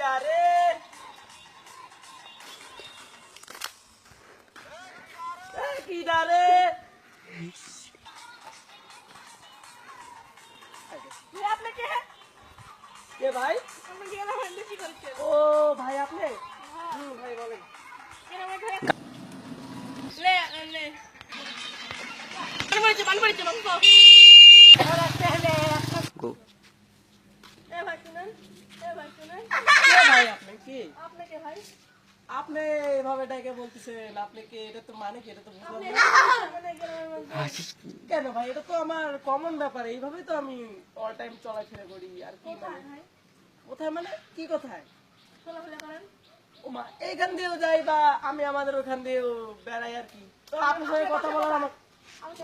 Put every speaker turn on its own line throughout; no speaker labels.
এ, কি ডারে
আপনাকে
কে? ভাই?
আমাকে এরকম হ্যান্ডেল কি করছেন
ও ভাই আপনি? হুম, ভাই বলেন।
লে লে। পানি পড়েছে পানি পড়েছে বাবু খাও। এ ভাই শুনেন এ ভাই শুনেন
কে ভাই আপনি কি?
আপনাকে ভাই?
আপনি এভাবে ডাকে বলতেছেন আপনি কি এটা তো মানে কি এটা তো বুঝলাম
মধ্যে
কেন ভাই এটা তো আমার কমন ব্যাপার এইভাবেই তো আমি অল টাইম চলাফেরা করি আর কি
কোথায়
মানে কোথায় মানে কি কোথায়?
চলাফেরা করেন?
ওমা এইখান দিয়েও যাই বা আমি আমাদের ওখান দিয়েও বেড়াই আর কি। তো আপনার সঙ্গে কথা বলার আমার
আমাকে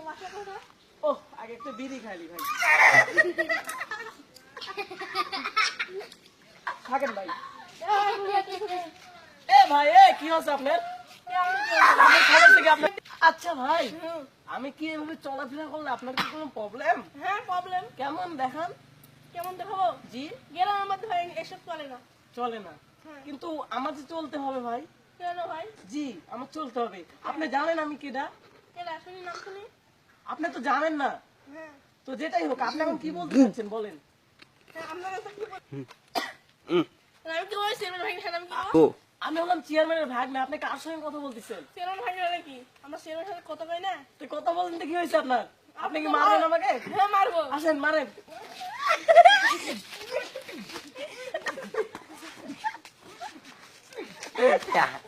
ও আগে একটু বিড়ি খাইলি ভাই। থাকেন ভাই। এ ভাই এ কি হচ্ছে আপনার? আচ্ছা ভাই আমি কি এভাবে চলাফেরা করলে আপনার কি কোনো প্রবলেম
হ্যাঁ প্রবলেম
কেমন দেখান?
কেমন দেখাবো?
জি।
গ্রামের মধ্যে ভাই এসব চলে না।
চলে না।
হ্যাঁ।
কিন্তু আমার যে চলতে হবে ভাই।
কেন ভাই?
জি আমার চলতে হবে। আপনি জানেন আমি কেডা?
কেলা শুনি নাম শুনি।
আপনি তো জানেন না।
হ্যাঁ।
তো যেটাই হোক আপনি এখন কি বলতে চাচ্ছেন বলেন।
হ্যাঁ, আপনার কি বল- আমি কি বলছি চেয়ারম্যান ভাই আমি কি বলব?
আমি হলাম চেয়ারম্যানের ভাগ না আপনি কার সঙ্গে কথা বলতেছেন?
চেয়ারম্যান ভাই মানে কি? আমরা চেয়ারম্যান সাথে কথা কই না?
তুই কথা বলেন তো কি হয়েছে আপনার? আপনি কি মারবেন আমাকে?
হ্যাঁ মারবো।
আসেন মারেন।
কি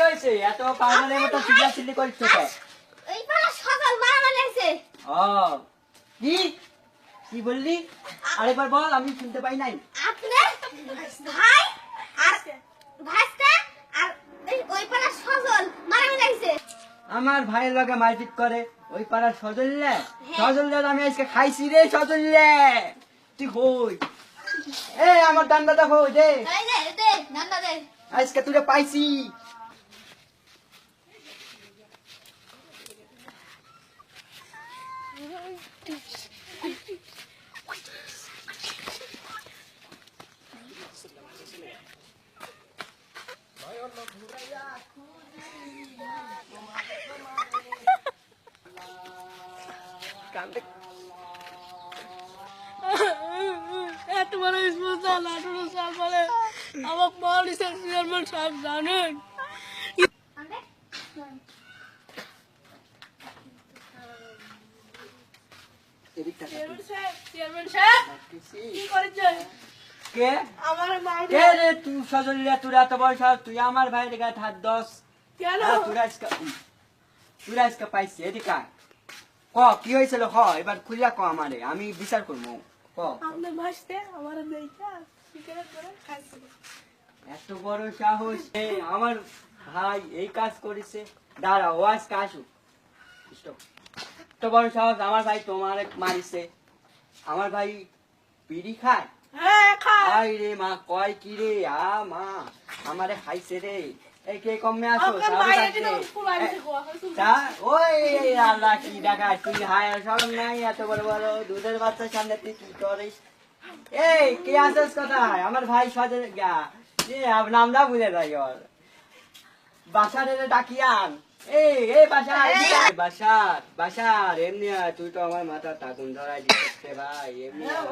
হয়েছে? এত পাগলের মতো চিল্লা চিল্লি করছ তো
পাড়া সকাল
ও কি? কি বললি? আরেকবার বল আমি শুনতে পাই নাই।
আপনার ভাই আর ওই সজল
আমার ভাইয়ের লগে মারপিট করে ওই পাড়ার সজল্লে সজল্লে আমি আজকে খাইছি রে সজল্লে তুই হই। এ আমার ডান্ডা দেখো
এই দে
আজকে তুই পাইছি।
কান্দে
এত বড় আমার পলিসের চেয়ারম্যান জানেন।
এদিকটা
চেয়ারম্যান চেয়ারম্যান সাহেব কি করেছেন
কে?
আমার মায়ের
কে রে তুই সজল্লে তোর এত বয়স তুই আমার ভাইয়ের গায়ে হাত দশ
কেন?
হ্যাঁ, তুই আজকে তুই আজকে পাইছি এদিকে ক কি হয়েছিল? হ এবার খুলিয়া ক আমারে আমি বিচার করব। ক।
আপনার ভাসতে আমার দেখা সিগারেট করে খাইছিল
এত বড় সাহস আমার ভাই এই কাজ করেছে। দাঁড়া ও আজকে আসুক. এত বড় সাহস আমার ভাই তোমার মারিছে। আমার ভাই বিড়ি খায়?
হ্যাঁ
আই রে মা কয় কি রে? আ মা আমারে খাইছে রে। এই কে কমে আসো?
আপনার
সাহস
মায়ের
আছে?
জন্য ফুল আনছে গো এখন তুমি
তা ওই আল্লাহ কি দেখা তুই হায় সরম নাই এত বড় বড় দুধের বাচ্চার সামনে তুই কি করিস? এই কে আসিস কোথায়? আমার ভাই সজে গা নামটা বুঝে যাই ওর। বাসারে ডাকিয়ান। এই এই বাসার এদিকে আয়। বাসার বাসার এমনি তুই তো আমার মাথা টাকুন ধরাই দিচ্ছিস ভাই এমনি
হ্যাঁ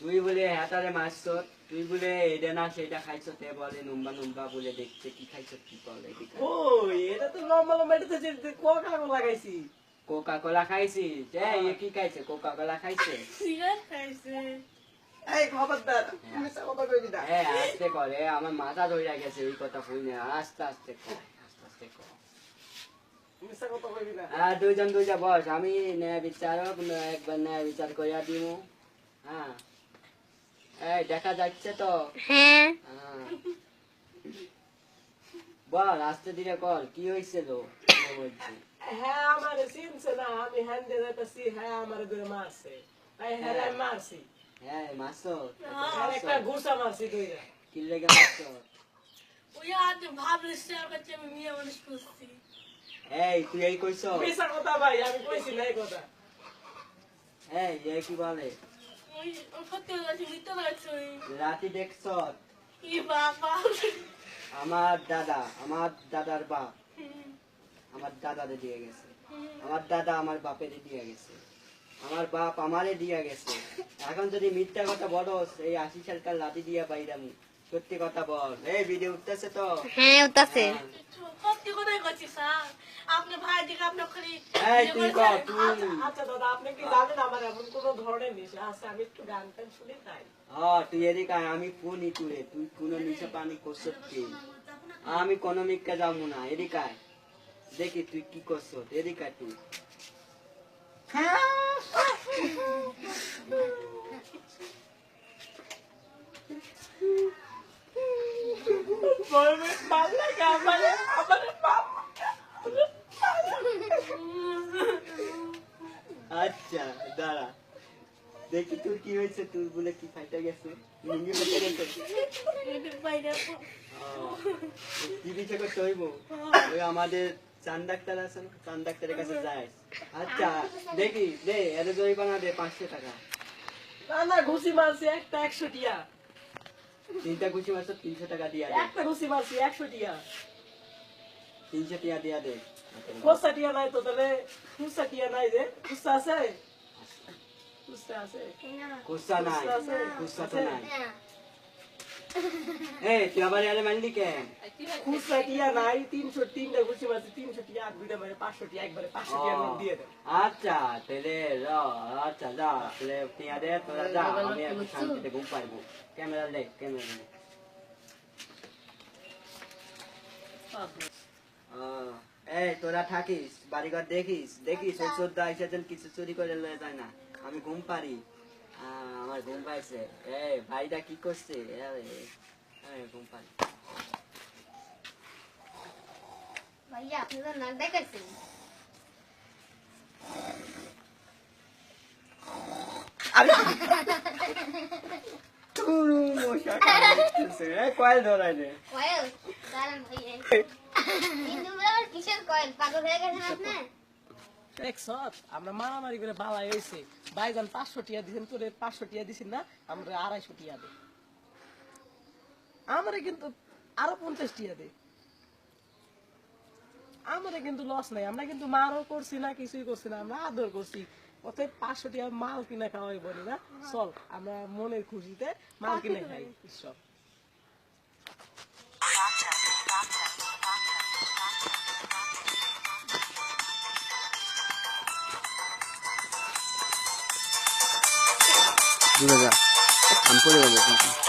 তুই বলে হাতারে মারছ তুই বলে এটা না সেটা খাইছ তে বলে নুম্বা নুম্বা বলে দেখছে কি খাইছ কি বলে।
ও এটা তো লম্বা লম্বা এটা তো কোকা কোলা লাগাইছি
কোকা কোলা এ কি খাইছে? কোকা কোলা খাইছে?
সিগারেট খাইছে।
এই খবরদার মিছা কথা কইবি না।
এ আস্তে করে আমার মাথা ধরে গেছে ওই কথা কই না আস্তে আস্তে কর আস্তে আস্তে কর।
মিছা কথা কইবি না।
আর দুইজন দুইটা বস আমি ন্যায় বিচারক একবার ন্যায় বিচার করিয়া দিব হ্যাঁ। এই দেখা যাচ্ছে তো?
হ্যাঁ।
হ্যাঁ। বল আস্তে ধীরে কর কি হয়েছিল বলছি।
হ্যাঁ আমার চিনছে না আমি হ্যান্ড যাইতেছি হ্যাঁ আমার মারছে তাই হ্যাঁ মারছি
হ্যাঁ মাসো।
একটা ঘুষা মারছি দুইটা
কি লেগে মাসো?
ওই আজ ভাবলে শেয়ার করছে আমি মেয়ে মানুষ করছি
এই তুই এই কইছ?
মিশা কথা ভাই আমি কইছি না এই কথা।
এই এই কি বলে?
ওই ওই সত্যি কথা মিথ্যা লাগছে ওই।
রাতি দেখছ? আমার দাদা আমার দাদার বাপ। আমার দাদারে দিয়ে গেছে। আমার দাদা আমার বাপেরে দিয়ে গেছে। আমার বাপ আমারে দিয়ে গেছে। এখন যদি মিথ্যা কথা বলস এই আশি সালকার লাঠি দিয়া বাইরামি সত্যি কথা বল। এই ভিডিও উঠতেছে তো?
হ্যাঁ উঠতাছে।
সত্যি কথাই করছি স্যার। আপনি ভাই দিকে আপনার খালি
এই তুই কর তুই।
আচ্ছা দাদা আপনি কি জানেন আমার এমন কোন ধরনের নেশা আছে? আমি একটু গান টান শুনি তাই।
হ্যাঁ তুই এদিকে আমি কোন তুই তুই কোন নিশা পানি কি? আমি কোন মিক্কা যাব না। এদিকে আয়। দেখি তুই কি করছ। এদিকে তুই।
তুই
আচ্ছা দাঁড়া। দেখি তোর কি হয়েছে, তোর বলে কি ফাইটা গেছে? লুঙ্গি করতে হইব ওই আমাদের চান ডাক্তার আছে চান ডাক্তারের কাছে যাই আচ্ছা দেখি, দে, এর জরিমানা দে, পাঁচশো টাকা।
না না, ঘুষি মারছি, একটা একশো টিয়া।
তিনটা কুচি মাছ তিনশো টাকা দিয়া দে।
একটা ঘুষি মারছি একশো টিয়া।
তিনশো টিয়া দিয়া দে।
কোসা টিয়া নাই তো তাহলে খুচা টিয়া নাই রে খুচা আছে? খুচা আছে।
কুসা নাই? কুসা তো নাই। এই তুই এলে মানলি কেন?
খুচরা টিয়া নাই তিনশো তিনটা মারছি তিনশো টিয়া আর দুইটা মানে পাঁচশো টিয়া একবারে পাঁচশো নোট দিয়ে
আচ্ছা তাহলে র আচ্ছা যা তাহলে টিয়া দে তোরা যা আমি একটু শান্তিতে ঘুম পারব ক্যামেরা লে ক্যামেরা আহ, এই তোরা থাকিস বাড়িঘর দেখিস দেখিস চোদ্দ আইসা কিছু চুরি করে লয়ে যায় না। আমি ঘুম পারি আমার ঘুম পাইছে। এই ভাইটা কি করছে? ঘুম
ভাইয়া আপনি তো নাক।
এই, কয়েল ধরাই দে।
কয়েল? দাঁড়ান ভাইয়া কিসের কয়েল? পাগল হয়ে গেছেন আপনি?
দেখছ আমরা মারামারি করে বালাই হয়েছে ভাইজান পাঁচশো টিয়া দিছেন তোরে পাঁচশো টিয়া দিছেন না আমরা আড়াইশো টিয়া দে আমারে কিন্তু আরও পঞ্চাশ টিয়া দে আমারে কিন্তু লস নাই আমরা কিন্তু মারও করছি না কিছুই করছি না আমরা আদর করছি। অতএব পাঁচশো টিয়া মাল কিনে খাওয়াই বলি না। চল আমরা মনের খুশিতে মাল কিনে খাই। ঈশ্বর
দূরে যা আমি পড়ে যাব